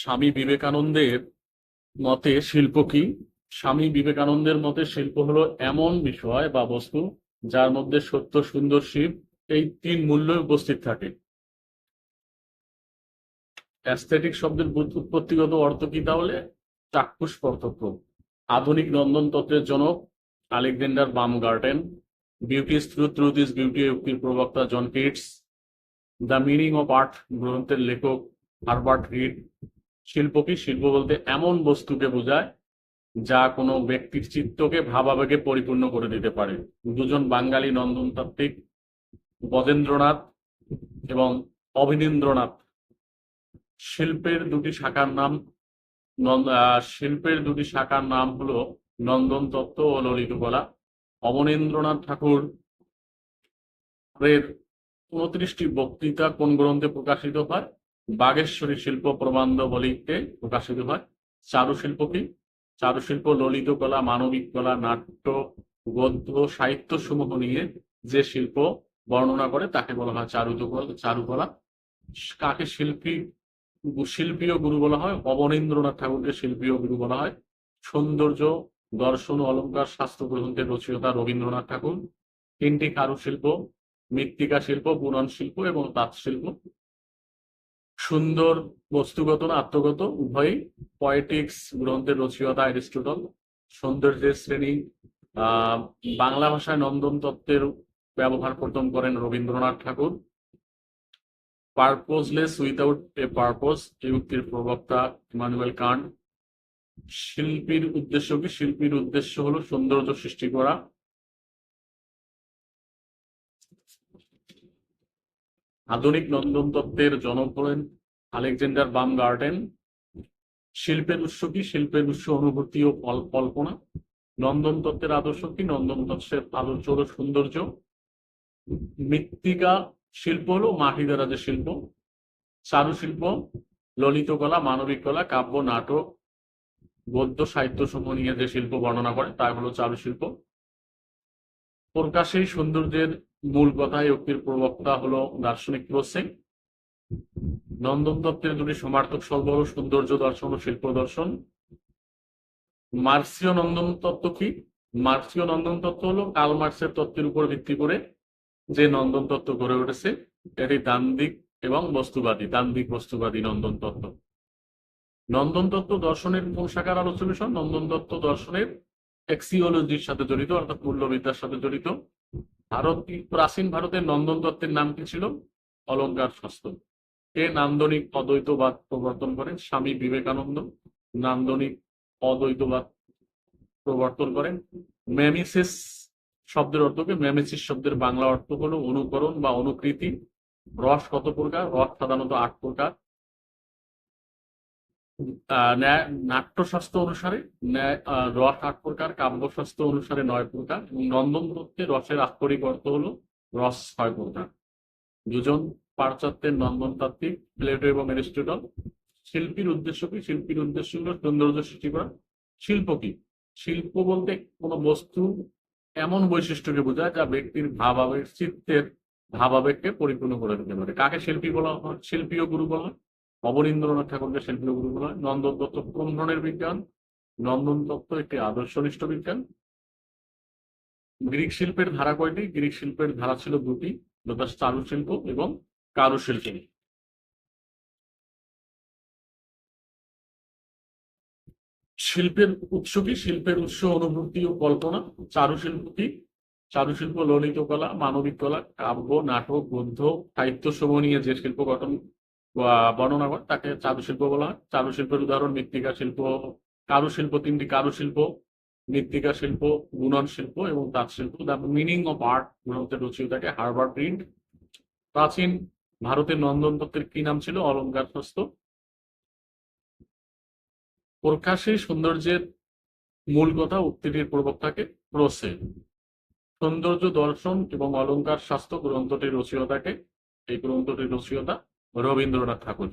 স্বামী বিবেকানন্দের মতে শিল্প কি? স্বামী বিবেকানন্দের মতে শিল্প হলো এমন বিষয় বা বস্তু যার মধ্যে সত্য, সুন্দর, শিব এই তিন মূল্য উপস্থিত থাকে। অ্যাস্থেটিক শব্দের উৎপত্তিগত অর্থ কি তাহলে? চাক্ষুষ পার্থক্য আধুনিক নন্দন তত্ত্বের জনক Alexander Baumgarten, beauty is truth truth is beauty উক্তির প্রবক্তা John Keats, the meaning of art গ্রন্থের লেখক হারবার্ট রিড শিল্প কি? শিল্প বলতে এমন বস্তুকে বোঝায় যা কোনো ব্যক্তির চিত্তকে ভাবাবেগে পরিপূর্ণ করে দিতে পারে। দুজন বাঙালি নন্দনতাত্ত্বিক বজেন্দ্রনাথ এবং অভিনেন্দ্রনাথ। শিল্পের দুটি শাখার নাম শিল্পের দুটি শাখার নাম হলো নন্দন তত্ত্ব ও ললিত কলা অবনীন্দ্রনাথ ঠাকুর এর উনত্রিশটি বক্তৃতা কোন গ্রন্থে প্রকাশিত হয়? বাগেশ্বরী শিল্প প্রবন্ধ বলিতে প্রকাশিত হয়। চারুশিল্প কি? চারুশিল্প, ললিত কলা, মানবিক কলা, নাট্য, গদ্য সাহিত্য সমূহ নিয়ে যে শিল্প বর্ণনা করে তাকে বলা হয় চারুত চারুকলা কাকে শিল্পী, শিল্পীয় গুরু বলা হয়? অবনীন্দ্রনাথ ঠাকুরকে শিল্পীয় গুরু বলা হয়। সৌন্দর্য, দর্শন, অলঙ্কার, শাস্ত্র গ্রন্থের রচয়িতা রবীন্দ্রনাথ ঠাকুর। তিনটি কারুশিল্প, মৃত্তিকা শিল্প, বুনন শিল্প এবং তাঁত শিল্প। সুন্দর, বস্তুগত না আত্মগত, উভয়ই পয়েটিক্স গ্রন্থের রচয়িতা অ্যারিস্টটল সৌন্দর্যের শ্রেণি বাংলা ভাষায় নন্দন তত্ত্বের ব্যবহার প্রথম করেন Rabindranath Thakur. Purposeless without a purpose এই উক্তির প্রবক্তা ইমানুয়েল কান্ট। শিল্পীর উদ্দেশ্য কি? শিল্পীর উদ্দেশ্য হলো সৌন্দর্য সৃষ্টি করা। আধুনিক নন্দন তত্ত্বের জনক হলেন আলেকজান্ডার বাম গার্ডেন শিল্পের উৎস কি? শিল্পের উৎস অনুভূতি ও কল- কল্পনা। নন্দন তত্ত্বের আদর্শ কি? নন্দন তত্ত্বের আদর্শ হলো সৌন্দর্য। মৃত্তিকা শিল্প হলো মাটি দ্বারা যে শিল্প। চারুশিল্প ললিত কলা মানবিক কলা কাব্য, নাটক, গদ্য সাহিত্য সমূহ নিয়ে যে শিল্প বর্ণনা করে তা হলো চারুশিল্প। প্রকাশেই সৌন্দর্যের মূল কথা এই উক্তির প্রবক্তা হলো দার্শনিক প্রসেন। নন্দন তত্ত্বের দুটি সমার্থক শব্দ হলো সৌন্দর্য দর্শন ও শিল্প দর্শন। মার্সীয় নন্দন তত্ত্ব কি? মার্সীয় নন্দন তত্ত্ব হলো কার্ল মার্ক্সের তত্ত্বের উপর ভিত্তি করে যে নন্দন তত্ত্ব গড়ে উঠেছে, এটি দান্দিক এবং বস্তুবাদী দান্দিক বস্তুবাদী নন্দন তত্ত্ব। নন্দন তত্ত্ব দর্শনের কোন শাখার আলোচনা বিষয়? নন্দন তত্ত্ব দর্শনের এক্সিওলজির সাথে জড়িত, অর্থাৎ মূল্যবিদ্যার সাথে জড়িত। ভারত, প্রাচীন ভারতের নন্দন তত্ত্বের নাম কি ছিল? অলঙ্কার শাস্ত্র। কে নান্দনিক অদ্বৈতবাদ প্রবর্তন করেন স্বামী বিবেকানন্দ নান্দনিক অদ্বৈতবাদ প্রবর্তন করেন। ম্যামিসিস শব্দের অর্থকে ম্যামিসিস শব্দের বাংলা অর্থ হলো অনুকরণ বা অনুকৃতি। রস কত প্রকার? রস সাধারণত আট প্রকার। নাট্যশাস্ত্র অনুসারে রস আট প্রকার, কাব্যশাস্ত্র অনুসারে নয় প্রকার, এবং নন্দন তত্ত্বে রসের আক্ষরিক অর্থ হল রস ছয় প্রকার। দুজন পাশ্চাত্যের নন্দন তাত্ত্বিক প্লেটো এবং অ্যারিস্টটল। শিল্পীর উদ্দেশ্য কি? শিল্পীর উদ্দেশ্য হলো সৌন্দর্য সৃষ্টি করা। শিল্প কি? শিল্প বলতে কোনো বস্তু এমন বৈশিষ্ট্যকে বোঝায় যা ব্যক্তির ভাব আবেগ চিত্তের ভাবাবেগকে পরিপূর্ণ করে দিতে পারে। কাকে শিল্পী বলা হয়? শিল্পীয় গুরু বলা হয়। অবনীন্দ্রনাথ ঠাকুরকে শিল্পীয় গুরু বলা হয়। নন্দন তত্ত্ব কোন ধরনের বিজ্ঞান? নন্দন তত্ত্ব একটি আদর্শনিষ্ঠ বিজ্ঞান। গ্রিক শিল্পের ধারা কয়টি? গ্রিক শিল্পের ধারা ছিল দুটি যথা চারুশিল্প এবং কারুশিল্প। শিল্পের উৎস কি? শিল্পের উৎস অনুভূতি ও কল্পনা। চারুশিল্প কি? চারুশিল্প, ললিত কলা, মানবিক কলা, কাব্য, নাটক, গদ্য, সাহিত্য সমূহ নিয়ে যে শিল্প গঠন বর্ণনা করে, তাকে চারুশিল্প বলা হয়। চারুশিল্পের উদাহরণ, মৃত্তিকা শিল্প, কারুশিল্প তিনটি, কারুশিল্প, মৃত্তিকা শিল্প বুনন শিল্প এবং তাঁত শিল্প। দ্য মিনিং অফ আর্ট গ্রন্থের রচয়িতাকে হার্বার্ট প্রিন্ট। প্রাচীন ভারতের নন্দন তত্ত্বের কি নাম ছিল? অলঙ্কার শাস্ত্র প্রকাশে সৌন্দর্যের মূল কথা উক্তিটির প্রবক্তাকে প্রসে সৌন্দর্য দর্শন এবং অলঙ্কার শাস্ত্র গ্রন্থটির রচয়িতাকে, এই গ্রন্থটির রচয়িতা রবীন্দ্রনাথ ঠাকুর।